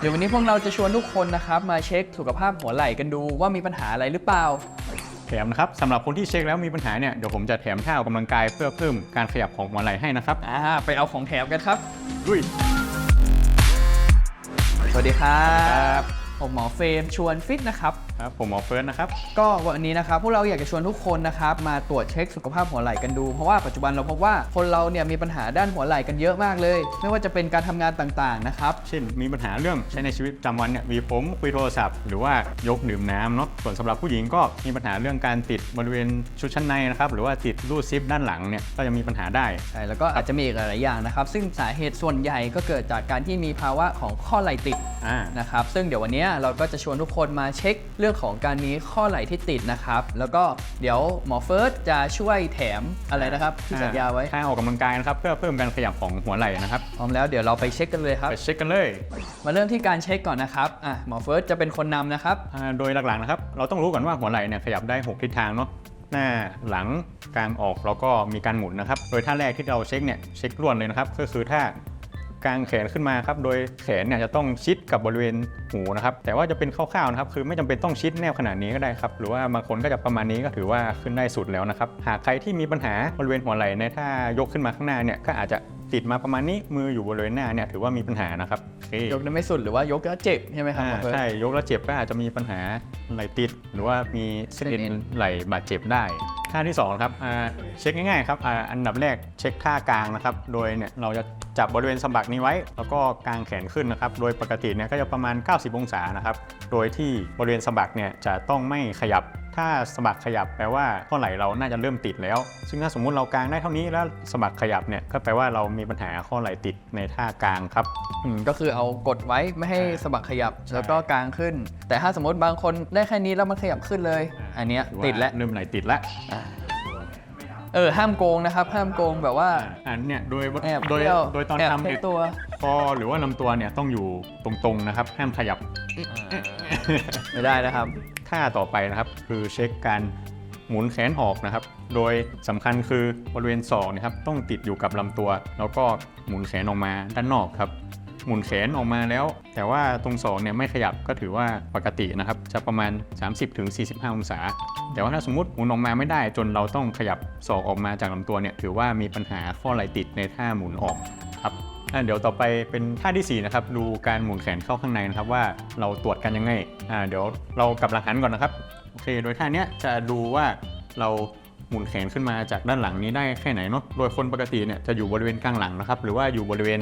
เดี๋ยววันนี้พวกเราจะชวนทุกคนนะครับมาเช็คสุขภาพหัวไหล่กันดูว่ามีปัญหาอะไรหรือเปล่า แถมนะครับสำหรับคนที่เช็คแล้วมีปัญหาเนี่ยเดี๋ยวผมจะแถมท่าออกกำลังกายเพื่อเพิ่มการขยับของหัวไหล่ให้นะครับอ่าไปเอาของแถมกันครับดุย สวัสดีครัครับบผมหมอเฟรมชวนฟิตนะครับ ครับผมหมอเฟิร์สนะครับ ก็วันนี้นะครับพวกเราอยากจะชวนทุกคนนะครับมาตรวจเช็คสุขภาพหัวไหล่กันดู เพราะว่าปัจจุบันเราพบว่าคนเราเนี่ยมีปัญหาด้านหัวไหล่กันเยอะมากเลย ไม่ว่าจะเป็นการทำงานต่างๆนะครับ เช่นมีปัญหาเรื่องใช้ในชีวิตประจำวันเนี่ยหวีผมคุยโทรศัพท์หรือว่ายกดื่มน้ำเนาะส่วนสำหรับผู้หญิงก็มีปัญหาเรื่องการติดบริเวณชุดชั้นในนะครับหรือว่าติดรูดซิปด้านหลังเนี่ยก็จะมีปัญหาได้ ใช่แล้วก็อาจจะมีอีกหลายๆอย่างนะครับ ซึ่งสาเหตุส่วนใหญ่ก็เกิดจากการที่มีภาวะของข้อไหล่ติดอ่า นะครับซึ่งเดี๋ยววันนี้เราก็จะชวนทุกคนมาเช็คเรื่องของการมีข้อไหล่ที่ติดนะครับ แล้วก็เดี๋ยวหมอเฟิร์สจะช่วยแถมอะไรนะครับที่สัญญาไว้ท่าออกกำลังกายนะครับเพื่อเพิ่มการขยับของหัวไหล่นะครับพร้อมแล้วเดี๋ยวเราไปเช็คกันเลยครับไปเช็คกันเลย มาเริ่มที่การเช็คก่อนนะครับอะหมอเฟิร์สจะเป็นคนนำนะครับอ่าโดยหลักๆนะครับเราต้องรู้ก่อนว่าหัวไหล่เนี่ยขยับได้ 6 ทิศทางเนาะหน้าหลังกลางออกแล้วก็มีการหมุนนะครับ โดยท่าแรกที่เราเช็คเนี่ยเช็คล้วนเลยนะครับก็คือท่า กางแขนขึ้นมาครับ โดยแขนเนี่ยจะต้องชิดกับบริเวณหูนะครับ แต่ว่าจะเป็นคร่าวๆนะครับ คือไม่จำเป็นต้องชิดแนบขนาดนี้ก็ได้ครับ หรือว่าบางคนก็จะประมาณนี้ก็ถือว่าขึ้นได้สุดแล้วนะครับ หากใครที่มีปัญหาบริเวณหัวไหล่ในท่ายกขึ้นมาข้างหน้าเนี่ย ก็อาจจะ ติดมาประมาณนี้มืออยู่บริเวณหน้าเนี่ยถือว่ามีปัญหานะครับโอเคยกได้ไม่สุดหรือว่ายกแล้วเจ็บใช่ไหมครับหมออ่าเฟิร์สใช่ยกแล้วเจ็บก็อาจจะมีปัญหาไหล่ติด หรือว่ามีเส้นเอ็นเส้นเอ็นไหล่บาดเจ็บได้ท่าที่2ครับอ่าเช็คง่ายๆครับอ่าอันดับแรกเช็คท่ากลางนะครับ โดยเนี่ยเราจะจับบริเวณสะบักนี้ไว้ แล้วก็กางแขนขึ้นนะครับ โดยปกติเนี่ยก็จะประมาณ 90 องศานะครับ โดยที่บริเวณสะบักเนี่ยจะต้องไม่ขยับ ถ้าสะบักขยับแปลว่าข้อไหล่เราน่าจะเริ่มติดแล้ว ซึ่งถ้าสมมุติเรากางได้เท่านี้แล้วสะบักขยับเนี่ยก็แปลว่าเรามีปัญหาข้อไหล่ติดในท่ากลางครับ อืมก็คือเอากดไว้ไม่ให้สะบักขยับแล้วก็กางขึ้น แต่ถ้าสมมติบางคนได้แค่นี้แล้วมันขยับขึ้นเลย อันเนี้ยถือาติดแล้วเริ่มไหล่ติดแล้ว เออห้ามโกงนะครับ ห้ามโกงแบบว่า อันเนี่ยโดยแอบโดยเที่ยวโดยตอนแอบทำเทเนี่ยตัว คอหรือว่าลำตัวเนี่ยต้องอยู่ตรงๆนะครับ ห้ามขยับ ไม่ได้นะครับ ท่าต่อไปนะครับ คือเช็คการหมุนแขนออกนะครับ โดยสำคัญคือบริเวณศอกนะครับต้องติดอยู่กับลำตัว แล้วก็หมุนแขนออกมาด้านนอกครับ หมุนแขนออกมาแล้ว แต่ว่าตรงศอกเนี่ยไม่ขยับก็ถือว่าปกตินะครับจะประมาณ 30-45 องศา แต่ว่าถ้าสมมติหมุนออกมาไม่ได้จนเราต้องขยับศอกออกมาจากลำตัวเนี่ยถือว่ามีปัญหาข้อไหลติดในท่าหมุนออกครับเดี๋ยวต่อไปเป็นท่าที่ 4 นะครับ ดูการหมุนแขนเข้าข้างในนะครับ ว่าเราตรวจกันยังไงอ่าเดี๋ยวเรากลับหลังหันก่อนนะครับโอเค โดยท่านี้จะดูว่าเรา หมุนแขนขึ้นมาจากด้านหลังนี้ได้แค่ไหนเนาะโดยคนปกติเนี่ยจะอยู่บริเวณกลางหลังนะครับหรือว่าอยู่บริเวณ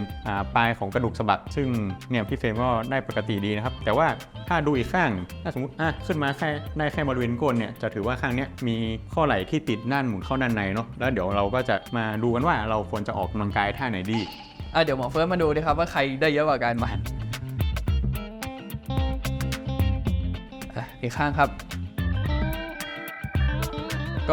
ปลายของกระดูกสะบักซึ่งเนี่ยพี่เฟรมก็ได้ปกติดีนะครับ แต่ว่าถ้าดูอีกข้างถ้าสมมติอะขึ้นมาแค่ได้แค่บริเวณก้นเนี่ยจะถือว่าข้างเนี้ยมีข้อไหล่ที่ติดด้านหมุนเข้าด้านในเนาะแล้วเดี๋ยวเราก็จะมาดูกันว่าเราควรจะออกกำลังกายท่าไหนดีอะเดี๋ยวหมอเฟิร์สมาดูดิครับว่าใครได้เยอะกว่ากันมาอีกข้างครับ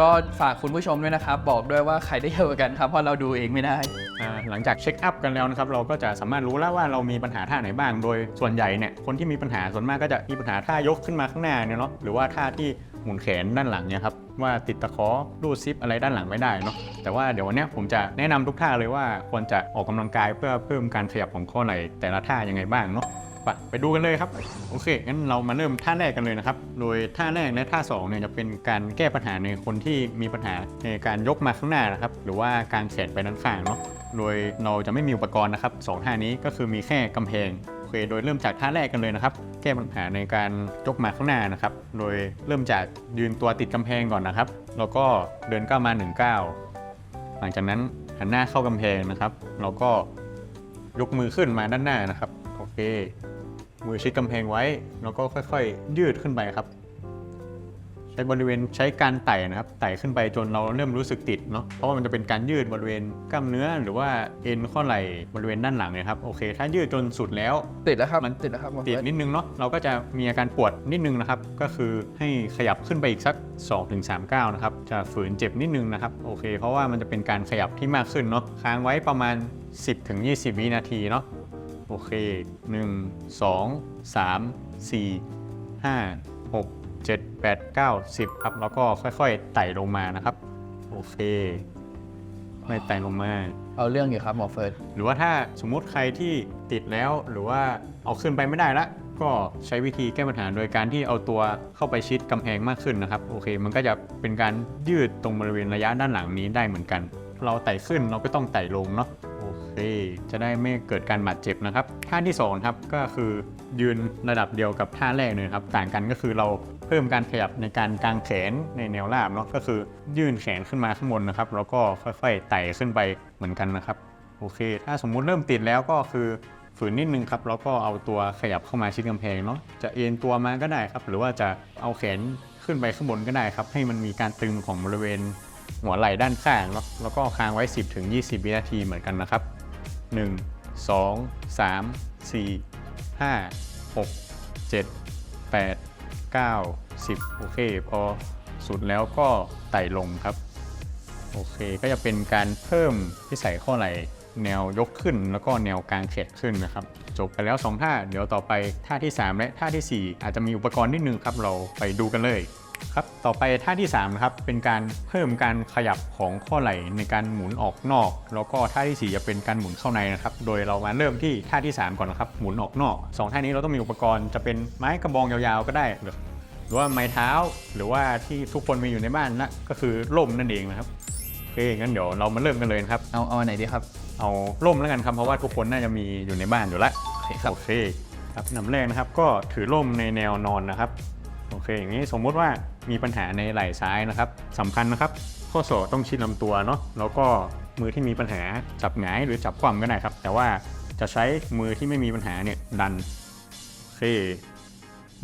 ก็ฝากคุณผู้ชมด้วยนะครับ บอกด้วยว่าใครได้เยอะกว่ากันครับเพราะเราดูเองไม่ได้ อ่าหลังจากเช็คอัพกันแล้วนะครับเราก็จะสามารถรู้แล้วว่าเรามีปัญหาท่าไหนบ้าง โดยส่วนใหญ่เนี่ยคนที่มีปัญหาส่วนมากก็จะมีปัญหาท่ายกขึ้นมาข้างหน้าเนี่ยเนาะหรือว่าท่าที่หมุนแขนด้านหลังเนี่ยครับว่าติดตะขอรูดซิปอะไรด้านหลังไม่ได้เนาะแต่ว่าเดี๋ยววันเนี้ยผมจะแนะนำทุกท่าเลยว่าควรจะออกกำลังกายเพื่อเพิ่มการขยับของข้อไหล่แต่ละท่ายังไงบ้างเนาะ ไปไปดูกันเลยครับ โอเค งั้นเรามาเริ่มท่าแรกกันเลยนะครับ โดยท่าแรกและท่าสองเนี่ยจะเป็นการแก้ปัญหาในคนที่มีปัญหาในการยกมาข้างหน้านะครับ หรือว่าการแขนไปด้านข้างเนาะ โดยเราจะไม่มีอุปกรณ์นะครับสองท่านี้ก็คือมีแค่กำแพงโอเค โดยเริ่มจากท่าแรกกันเลยนะครับ แก้ปัญหาในการยกมาข้างหน้านะครับ โดยเริ่มจากยืนตัวติดกำแพงก่อนนะครับ แล้วก็เดินก้าวมา1ก้าวหลังจากนั้นหันหน้าเข้ากำแพงนะครับแล้วก็ยกมือขึ้นมาด้านหน้านะครับ เค มือชิดกำแพงไว้ แล้วก็ค่อยๆ ยืดขึ้นไปครับ ใช้บริเวณใช้การไต่นะครับ ไต่ขึ้นไปจนเราเริ่มรู้สึกติดเนาะ เพราะว่ามันจะเป็นการยืดบริเวณกล้ามเนื้อหรือว่าเอ็นข้อไหล่บริเวณด้านหลังเนี่ยครับ โอเค ถ้ายืดจนสุดแล้ว ติดแล้วครับ มันติดแล้วครับหมอติดเฟิร์สนิดนึงเนาะ เราก็จะมีอาการปวดนิดนึงนะครับ ก็คือให้ขยับขึ้นไปอีกสัก 2-3ก้าวนะครับ จะฝืนเจ็บนิดนึงนะครับ โอเค เพราะว่ามันจะเป็นการขยับที่มากขึ้นเนาะ ค้างไว้ประมาณ 10-20 วินาทีเนาะ โอเค 1 2 3 4 5 6 7 8 9 10 ครับ แล้วก็ค่อยๆ ไต่ลงมานะครับ โอเค ค่อยไต่ลงมา เอาเรื่องอยู่ครับหมอเฟิร์สหรือว่าถ้าสมมุติใครที่ติดแล้วหรือว่าเอาขึ้นไปไม่ได้ละก็ใช้วิธีแก้ปัญหาโดยการที่เอาตัวเข้าไปชิดกำแพงมากขึ้นนะครับ โอเค มันก็จะเป็นการยืดตรงบริเวณระยะด้านหลังนี้ได้เหมือนกัน เราไต่ขึ้นเราก็ต้องไต่ลงเนาะโอ เค จะได้ไม่เกิดการบาดเจ็บนะครับ ท่าที่สองครับก็คือยืนระดับเดียวกับท่าแรกเลยครับ ต่างกันก็คือเราเพิ่มการขยับในการกางแขนในแนวราบเนาะก็คือยื่นแขนขึ้นมาข้างบนนะครับ แล้วก็ค่อยๆไต่ขึ้นไปเหมือนกันนะครับโอเค ถ้าสมมุติเริ่มติดแล้วก็คือฝืนนิดนึงครับแล้วก็เอาตัวขยับเข้ามาชิดกำแพงเนาะจะเอ็นตัวมาก็ได้ครับ หรือว่าจะเอาแขนขึ้นไปข้างบนก็ได้ครับ ให้มันมีการตึงของบริเวณหัวไหล่ด้านข้างแล้วก็ค้างไว้ 10-20ถึง20 วินาทีเหมือนกันนะครับ 1 2 3 4 5 6 7 8 9 10 โอเค พอสุดแล้วก็ไต่ลงครับ โอเค ก็จะเป็นการเพิ่มที่ใส่ข้อไหล่แนวยกขึ้นแล้วก็แนวกลางเขตขึ้นนะครับ จบไปแล้ว 2 ท่า เดี๋ยวต่อไปท่าที่ 3 และท่าทีสี่4 อาจจะมีอุปกรณ์นิดนึงครับ เราไปดูกันเลย ครับต่อไปท่าที่3นะครับเป็นการเพิ่มการขยับของข้อไหล่ในการหมุนออกนอก แล้วก็ท่าที่4จะเป็นการหมุนเข้าในนะครับ โดยเรามาเริ่มที่ท่าที่ 3 ก่อนนะครับหมุนออกนอกสองท่านี้เราต้องมีอุปกรณ์จะเป็นไม้กระบองยาวๆก็ได้หรือหรือว่าไม้เท้าหรือว่าที่ทุกคนมีอยู่ในบ้านนะก็คือล่มนั่นเองนะครับโอเคงั้นเดี๋ยวเรามาเริ่มกันเลยนะครับเอาเอาอันไหนดีครับ เอาร่มแล้วกันครับเพราะว่าทุกคนน่าจะมีอยู่ในบ้านอยู่แล้วโอเคครับโอเคครับนำแรกนะครับก็ถือร่มในแนวนอนนะครับ โอเคอย่างนี้สมมุติว่ามีปัญหาในไหล่ซ้ายนะครับสำคัญนะครับ ข้อศอกต้องชิดลำตัวเนาะแล้วก็มือที่มีปัญหาจับหงายหรือจับคว่ำก็ได้ครับ แต่ว่าจะใช้มือที่ไม่มีปัญหาเนี่ยดันโอเค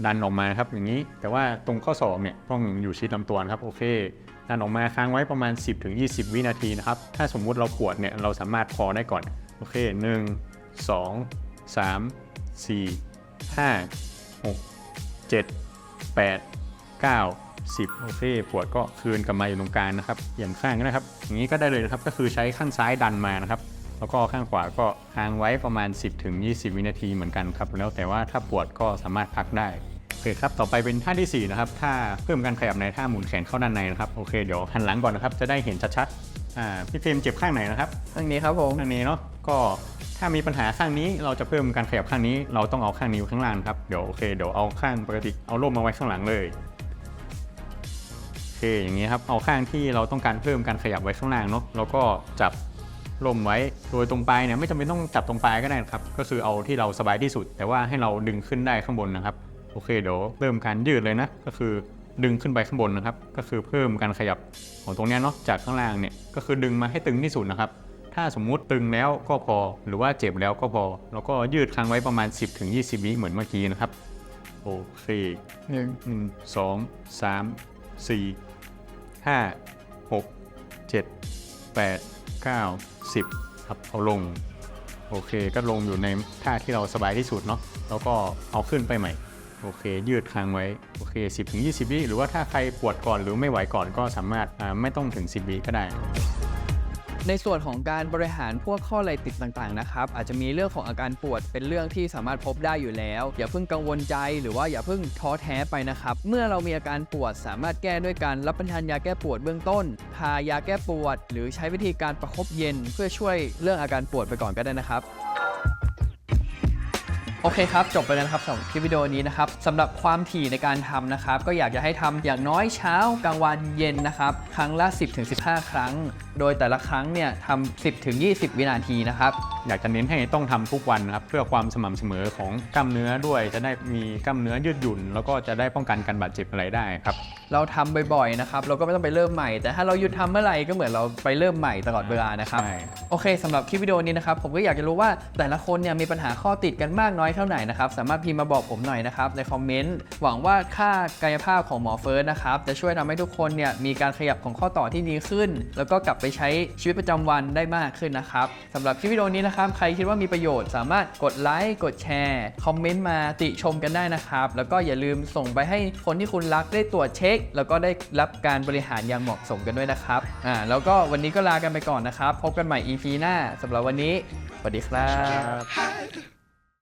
ดันออกมาครับอย่างนี้แต่ว่าตรงข้อศอกเนี่ยต้องอยู่ชิดลำตัวนะครับโอเคดันออกมาค้างไว้ประมาณ 10-20 วินาทีนะครับถ้าสมมุติเราปวดเนี่ยเราสามารถพอได้ก่อนโอเค 1 2 3 4 5 6 7 8 9 10 โอเค ปวดก็คืนกลับมาอยู่ตรงกลางนะครับเปลี่ยนข้างก็นะครับ อย่างนี้ก็ได้เลยนะครับ ก็คือใช้ข้างซ้ายดันมานะครับ แล้วก็ข้างขวาก็ค้างไว้ประมาณ 10-20 วินาทีเหมือนกันครับ แล้วแต่ว่าถ้าปวดก็สามารถพักได้โอเคครับ ต่อไปเป็นท่าที่ 4 นะครับ ท่าเพิ่มการขยับในท่าหมุนแขนเข้าด้านในนะครับ โอเค เดี๋ยวหันหลังก่อนนะครับ จะได้เห็นชัดๆ อ่า พี่เฟรมเจ็บข้างไหนนะครับข้างนี้ครับผม ข้างนี้เนาะ ก็ถ้ามีปัญหาข้างนี้เราจะเพิ่มการขยับข้างนี้ เราต้องเอาข้างนิ้วข้างล่างครับเดี๋ยวโอเคเดี๋ยวเอาข้างปกติเอาร่มมาไว้ข้างหลังเลยโอเคอย่างนี้ครับเอาข้างที่เราต้องการเพิ่มการขยับไว้ข้างล่างเนาะแล้วก็จับร่มไว้โดยตรงปลายเนี่ยไม่จำเป็นต้องจับตรงปลายก็ได้นะครับก็คือเอาที่เราสบายที่สุด แต่ว่าให้เราดึงขึ้นได้ข้างบนนะครับโอเคเดี๋ยวเริ่มการยืดเลยนะก็คือดึงขึ้นไปข้างบนนะครับ ก็คือเพิ่มการขยับของตรงนี้เนาะจากข้างล่างเนี่ยก็คือดึงมาให้ตึงที่สุดนะครับ ถ้าสมมุติตึงแล้วก็พอ หรือว่าเจ็บแล้วก็พอ แล้วก็ยืดค้างไว้ประมาณ 10-20 วิเหมือนเมื่อกี้นะครับโอเคหนึ่งหนึ่งสองสามสี่ห้าหกเจ็ดแปดเก้าสิบครับเอาลง โอเคก็ลงอยู่ในท่าที่เราสบายที่สุดเนาะแล้วก็เอาขึ้นไปใหม่ โอเค ยืดค้างไว้ โอเค 10ถึง20 วิหรือว่าถ้าใครปวดก่อนหรือไม่ไหวก่อนก็สามารถอ่าไม่ต้องถึง 10 วิก็ได้ ในส่วนของการบริหารพวกข้อไหล่ติดต่างๆนะครับอาจจะมีเรื่องของอาการปวดเป็นเรื่องที่สามารถพบได้อยู่แล้ว อย่าเพิ่งกังวลใจหรือว่าอย่าเพิ่งท้อแท้ไปนะครับ เมื่อเรามีอาการปวดสามารถแก้ด้วยการรับประทานยาแก้ปวดเบื้องต้นทายาแก้ปวด หรือใช้วิธีการประคบเย็น เพื่อช่วยเรื่องอาการปวดไปก่อนก็ได้นะครับโอเคครับ จบไปแล้วนะครับสำหรับคลิปวิดีโอนี้นะครับสำหรับความถี่ในการทำนะครับ ก็อยากจะให้ทำอย่างน้อยเช้ากลางวันเย็นนะครับ ครั้งละ 10-15 ครั้ง โดยแต่ละครั้งเนี่ยทำ10-20 วินาทีนะครับ อยากจะเน้นให้ต้องทำทุกวันนะครับเพื่อความสม่ำเสมอของกล้ามเนื้อด้วยจะได้มีกล้ามเนื้อยืดหยุ่น แล้วก็จะได้ป้องกันการบาดเจ็บอะไรได้ครับเราทำบ่อยๆนะครับเราก็ไม่ต้องไปเริ่มใหม่ แต่ถ้าเราหยุดทำเมื่อไหร่ก็เหมือนเราไปเริ่มใหม่ตลอดเวลานะครับใช่โอเคสำหรับคลิปวิดีโอนี้นะครับผมก็อยากจะรู้ว่าแต่ละคนเนี่ยมีปัญหาข้อติดกันมากน้อยเท่าไหร่นะครับสามารถพิมพ์มาบอกผมหน่อยนะครับในคอมเมนต์หวังว่าค่ากายภาพของหมอเฟิร์สนะครับจะช่วยทำให้ทุกคนเนี่ยมีการขยับของข้อต่อที่ดีขึ้น แล้วก็กลับไปใช้ชีวิตประจำวันได้มากขึ้นนะครับสำหรับคลิปวิดีโอนี้นะครับ ใครคิดว่ามีประโยชน์สามารถกดไลค์กดแชร์คอมเมนต์มาติชมกันได้นะครับ แล้วก็อย่าลืมส่งไปให้คนที่คุณรักได้ตรวจเช็ค แล้วก็ได้รับการบริหารอย่างเหมาะสมกันด้วยนะครับอ่าแล้วก็วันนี้ก็ลากันไปก่อนนะครับ พบกันใหม่ EP หน้าสำหรับวันนี้สวัสดีครับ